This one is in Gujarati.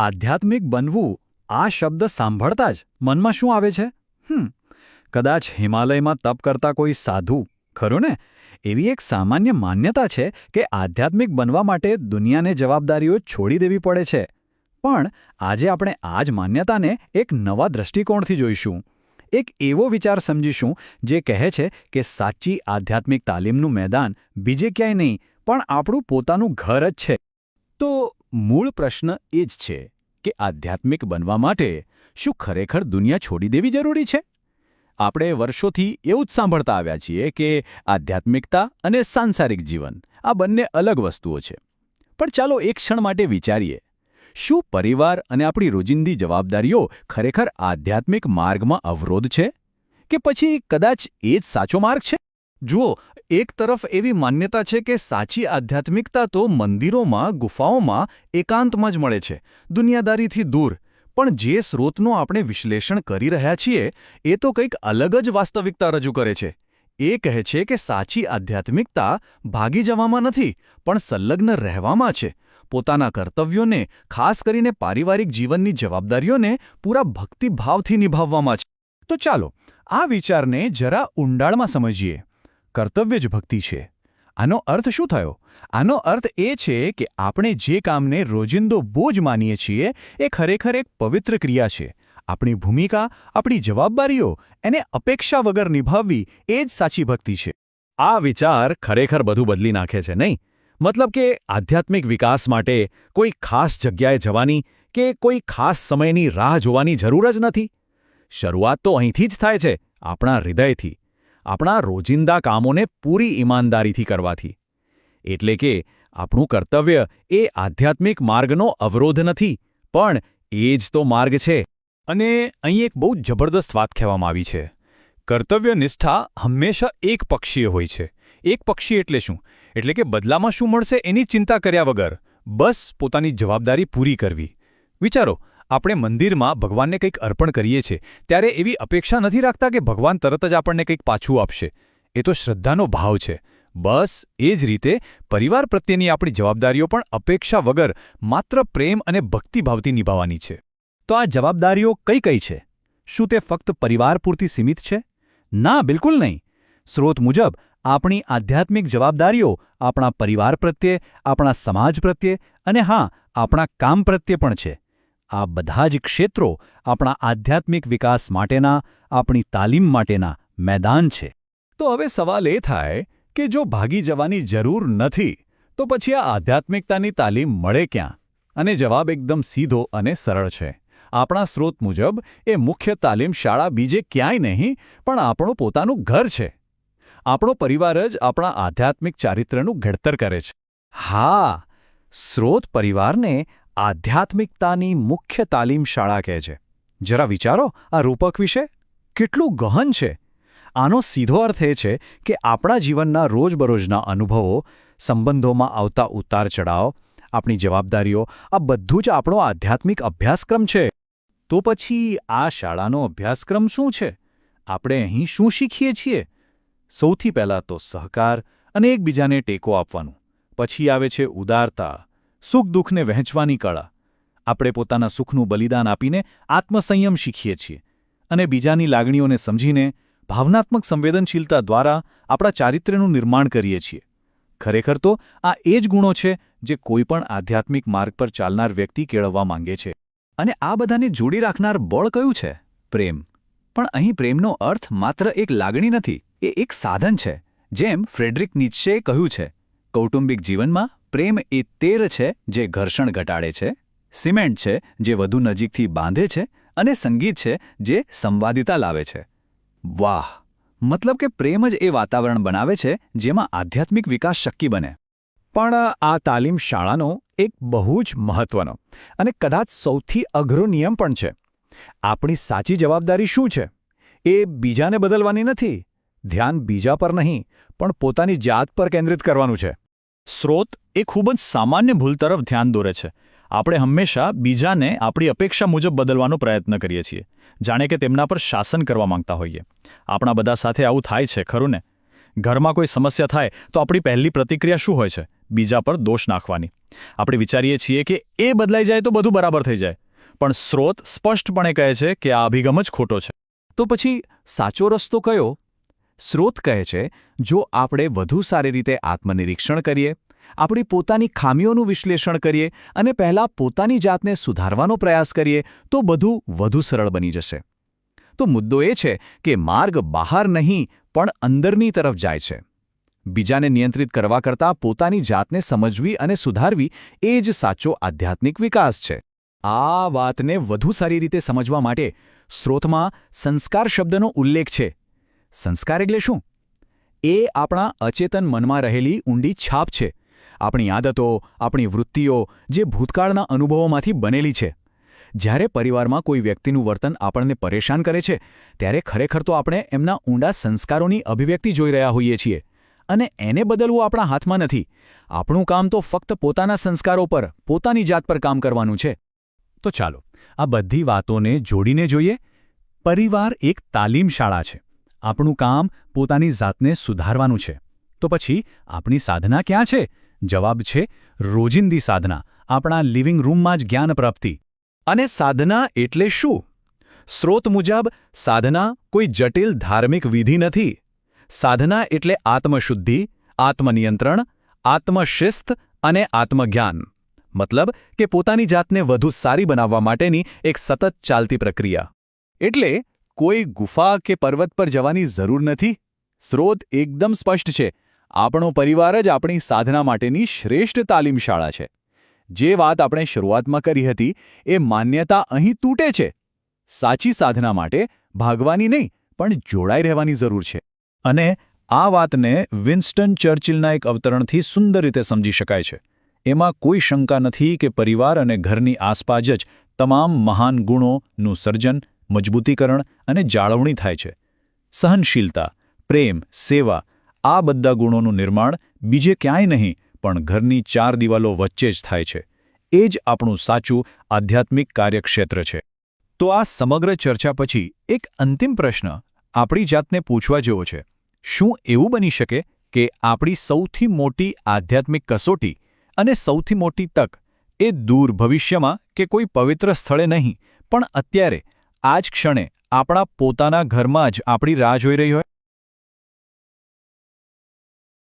આધ્યાત્મિક બનવું આ શબ્દ સાંભળતા જ મનમાં શું આવે છે? હમ, કદાચ હિમાલયમાં તપ કરતા કોઈ સાધુ, ખરું ને? એવી એક સામાન્ય માન્યતા છે કે આધ્યાત્મિક બનવા માટે દુનિયાને જવાબદારીઓ છોડી દેવી પડે છે. પણ આજે આપણે આ જ માન્યતાને એક નવા દૃષ્ટિકોણથી જોઈશું. એક એવો વિચાર સમજીશું જે કહે છે કે સાચી આધ્યાત્મિક તાલીમનું મેદાન બીજે ક્યાંય નહીં, પણ આપણું પોતાનું ઘર જ છે. તો મૂળ પ્રશ્ન એ જ છે કે આધ્યાત્મિક બનવા માટે શું ખરેખર દુનિયા છોડી દેવી જરૂરી છે? આપણે વર્ષોથી એવું જ સાંભળતા આવ્યા છીએ કે આધ્યાત્મિકતા અને સાંસારિક જીવન આ બંને અલગ વસ્તુઓ છે. પણ ચાલો એક ક્ષણ માટે વિચારીએ. શું પરિવાર અને આપણી રોજિંદી જવાબદારીઓ ખરેખર આધ્યાત્મિક માર્ગમાં અવરોધ છે? કે પછી કદાચ એ જ સાચો માર્ગ છે? જુઓ એક તરફ એવી માન્યતા છે કે સાચી આધ્યાત્મિકતા તો મંદિરોમાં, ગુફાઓમાં એકાંતમાં જ મળે છે, દુનિયાદારીથી દૂર. પણ જે સ્રોતનું આપણે વિશ્લેષણ કરી રહ્યા છીએ, એ તો કંઈક અલગ જ વાસ્તવિકતા રજૂ કરે છે. એ કહે છે કે સાચી આધ્યાત્મિકતા ભાગી જવામાં નથી, પણ સંલગ્ન રહેવામાં છે. પોતાના કર્તવ્યોને, ખાસ કરીને પારિવારિક જીવનની જવાબદારીઓને પૂરા ભક્તિભાવથી નિભાવવામાં છે. તો ચાલો, આ વિચારને જરા ઊંડાણમાં સમજીએ. કર્તવ્ય જ ભક્તિ છે. આનો અર્થ શું થયો? આનો અર્થ એ છે કે આપણે જે કામને રોજિંદો બોજ માનીએ છીએ, એ ખરેખર એક પવિત્ર ક્રિયા છે. આપણી ભૂમિકા, આપણી જવાબદારીઓ, એને અપેક્ષા વગર નિભાવવી, એ જ સાચી ભક્તિ છે. આ વિચાર ખરેખર બધું બદલી નાખે છે, નહીં? મતલબ કે આધ્યાત્મિક વિકાસ માટે કોઈ ખાસ જગ્યાએ જવાની કે કોઈ ખાસ સમયની રાહ જોવાની જરૂર જ નથી? શરૂઆત તો અહીંથી જ થાય છે, આપણા હૃદયથી. આપણા રોજિંદા કામોને પૂરી ઈમાનદારીથી કરવાથી. એટલે કે, આપણું કર્તવ્ય એ આધ્યાત્મિક માર્ગનો અવરોધ નથી, પણ એ જ તો માર્ગ છે. અને અહીં એક બહુ જબરદસ્ત વાત કહેવામાં આવી છે. કર્તવ્ય નિષ્ઠા હંમેશા એક પક્ષીય હોય છે. એક પક્ષી એટલે શું? એટલે કે બદલામાં શું મળશે એની ચિંતા કર્યા વગર બસ પોતાની જવાબદારી પૂરી કરવી. વિચારો આપણે મંદિરમાં ભગવાનને કંઈક અર્પણ કરીએ છીએ, ત્યારે એવી અપેક્ષા નથી રાખતા કે ભગવાન તરત જ આપણને કંઈક પાછું આપશે. એ તો શ્રદ્ધાનો ભાવ છે. બસ એ જ રીતે પરિવાર પ્રત્યેની આપણી જવાબદારીઓ પણ અપેક્ષા વગર માત્ર પ્રેમ અને ભક્તિભાવથી નિભાવવાની છે. તો આ જવાબદારીઓ કઈ કઈ છે? શું તે ફક્ત પરિવાર પૂરતી સીમિત છે? ના, બિલકુલ નહીં. સ્રોત મુજબ, આપણી આધ્યાત્મિક જવાબદારીઓ આપણા પરિવાર પ્રત્યે, આપણા સમાજ પ્રત્યે અને હા, આપણા કામ પ્રત્યે પણ છે. આ બધા જ ક્ષેત્રો આપણા આધ્યાત્મિક વિકાસ માટેના, આપણી તાલીમ માટેના મેદાન છે. તો હવે સવાલ એ થાય કે જો ભાગી જવાની જરૂર નથી, તો પછી આ આધ્યાત્મિકતાની તાલીમ મળે ક્યાં? અને જવાબ એકદમ સીધો અને સરળ છે. આપણા સ્રોત મુજબ, એ મુખ્ય તાલીમ શાળા બીજે ક્યાંય નહીં, પણ આપણું પોતાનું ઘર છે. આપણો પરિવાર જ આપણા આધ્યાત્મિક ચારિત્રનું ઘડતર કરે છે. હા, સ્રોત પરિવારને આધ્યાત્મિકતાની મુખ્ય તાલીમ શાળા કહે છે. જરા વિચારો, આ રૂપક વિશે? કેટલું ગહન છે? આનો સીધો અર્થ એ છે કે આપણા જીવનના રોજબરોજના અનુભવો, સંબંધોમાં આવતા ઉતાર ચઢાવ આપણી જવાબદારીઓ, આ બધું જ આપણો આધ્યાત્મિક અભ્યાસક્રમ છે. તો પછી આ શાળાનો અભ્યાસક્રમ શું છે? આપણે અહીં શું શીખીએ છીએ? સૌથી પહેલાં તો સહકાર અને એકબીજાને ટેકો આપવાનું. પછી આવે છે ઉદારતા સુખ દુઃખને વહેંચવાની કળા. આપણે પોતાના સુખનું બલિદાન આપીને આત્મસંયમ શીખીએ છીએ અને બીજાની લાગણીઓને સમજીને ભાવનાત્મક સંવેદનશીલતા દ્વારા આપણા ચારિત્ર્યનું નિર્માણ કરીએ છીએ. ખરેખર તો આ એ જ ગુણો છે જે કોઈપણ આધ્યાત્મિક માર્ગ પર ચાલનાર વ્યક્તિ કેળવવા માંગે છે. અને આ બધાને જોડી રાખનાર બળ કયું છે? પ્રેમ. પણ અહીં પ્રેમનો અર્થ માત્ર એક લાગણી નથી, એ એક સાધન છે, જેમ ફ્રેડરિક નીચે કહ્યું છે. કૌટુંબિક જીવનમાં પ્રેમ એ તેર છે જે ઘર્ષણ ઘટાડે છે, સિમેન્ટ છે જે વધુ નજીકથી બાંધે છે અને સંગીત છે જે સંવાદિતા લાવે છે. વાહ! મતલબ કે પ્રેમ જ એ વાતાવરણ બનાવે છે જેમાં આધ્યાત્મિક વિકાસ શક્ય બને. પણ આ તાલીમ શાળાનો એક બહુ જ મહત્વનો અને કદાચ સૌથી અઘરો નિયમ પણ છે. આપણી સાચી જવાબદારી શું છે? એ બીજાને બદલવાની નથી. ધ્યાન બીજા પર નહીં, પણ પોતાની જાત પર કેન્દ્રિત કરવાનું છે. સ્રોત એ ખૂબ જ સામાન્ય ભૂલ તરફ ધ્યાન દોરે છે. આપણે હંમેશા બીજાને આપણી અપેક્ષા મુજબ બદલવાનો પ્રયત્ન કરીએ છીએ. જાણે કે તેમના પર શાસન કરવા માંગતા હોઈએ. આપણા બધા સાથે આવું થાય છે, ખરું ને? ઘરમાં કોઈ સમસ્યા થાય, તો આપણી પહેલી પ્રતિક્રિયા શું હોય છે? બીજા પર દોષ નાખવાની. આપણે વિચારીએ છીએ કે એ બદલાઈ જાય તો બધું બરાબર થઈ જાય. પણ સ્રોત સ્પષ્ટપણે કહે છે કે આ અભિગમ જ ખોટો છે. તો પછી સાચો રસ્તો કયો? સ્રોત કહે છે, જો આપણે વધુ સારી રીતે આત્મનિરીક્ષણ કરીએ, આપણી પોતાની ખામીઓનું વિશ્લેષણ કરીએ અને પહેલાં પોતાની જાતને સુધારવાનો પ્રયાસ કરીએ, તો બધું વધુ સરળ બની જશે. તો મુદ્દો એ છે કે માર્ગ બહાર નહીં, પણ અંદરની તરફ જાય છે. બીજાને નિયંત્રિત કરવા કરતાં પોતાની જાતને સમજવી અને સુધારવી એ જ સાચો આધ્યાત્મિક વિકાસ છે. આ વાતને વધુ સારી રીતે સમજવા માટે સ્રોતમાં સંસ્કાર શબ્દનો ઉલ્લેખ છે. સંસ્કાર એટલે શું? એ આપણા અચેતન મનમાં રહેલી ઊંડી છાપ છે. આપણી આદતો, આપણી વૃત્તિઓ જે ભૂતકાળના અનુભવોમાંથી બનેલી છે. જ્યારે પરિવારમાં કોઈ વ્યક્તિનું વર્તન આપણને પરેશાન કરે છે, ત્યારે ખરેખર તો આપણે એમના ઊંડા સંસ્કારોની અભિવ્યક્તિ જોઈ રહ્યા હોઈએ છીએ. અને એને બદલવું આપણા હાથમાં નથી. આપણું કામ તો ફક્ત પોતાના સંસ્કારો પર, પોતાની જાત પર કામ કરવાનું છે. તો ચાલો, આ બધી વાતોને જોડીને જોઈએ. પરિવાર એક તાલીમ શાળા છે. આપણું કામ પોતાની જાતને સુધારવાનું છે. તો પછી, આપણી સાધના ક્યાં છે? જવાબ છે, રોજિંદી સાધના, આપણા લિવિંગ રૂમમાં જ જ્ઞાન પ્રાપ્તિ. અને સાધના એટલે શું? સ્રોત મુજબ, સાધના કોઈ જટિલ ધાર્મિક વિધિ નથી. સાધના એટલે આત્મશુદ્ધિ, આત્મનિયંત્રણ, આત્મશિસ્ત અને આત્મજ્ઞાન. મતલબ કે પોતાની જાતને વધુ સારી બનાવવા માટેની એક સતત ચાલતી પ્રક્રિયા. એટલે કોઈ ગુફા કે પર્વત પર જવાની જરૂર નથી? સ્રોત એકદમ સ્પષ્ટ છે. આપણો પરિવાર જ આપણી સાધના માટેની શ્રેષ્ઠ તાલીમ શાળા છે. જે વાત આપણે શરૂઆતમાં કરી હતી, એ માન્યતા અહીં તૂટે છે. સાચી સાધના માટે ભાગવાની નહીં, પણ જોડાઈ રહેવાની જરૂર છે. અને આ વાતને વિન્સ્ટન ચર્ચિલના એક અવતરણથી સુંદર રીતે સમજી શકાય છે. એમાં કોઈ શંકા નથી કે પરિવાર અને ઘરની આસપાસ જ તમામ મહાન ગુણોનું સર્જન મજબૂતીકરણ અને જાળવણી થાય છે. સહનશીલતા, પ્રેમ, સેવા, આ બધા ગુણોનું નિર્માણ બીજે ક્યાંય નહીં, પણ ઘરની ચાર દિવાલો વચ્ચે જ થાય છે. એ જ આપણું સાચું આધ્યાત્મિક કાર્યક્ષેત્ર છે. તો આ સમગ્ર ચર્ચા પછી એક અંતિમ પ્રશ્ન આપણી જાતને પૂછવા જેવો છે. શું એવું બની શકે કે આપણી સૌથી મોટી આધ્યાત્મિક કસોટી અને સૌથી મોટી તક એ દૂર ભવિષ્યમાં કે કોઈ પવિત્ર સ્થળે નહીં, પણ અત્યારે આ જ ક્ષણે આપણા પોતાના ઘરમાં જ આપણી રાહ જોઈ રહી હોય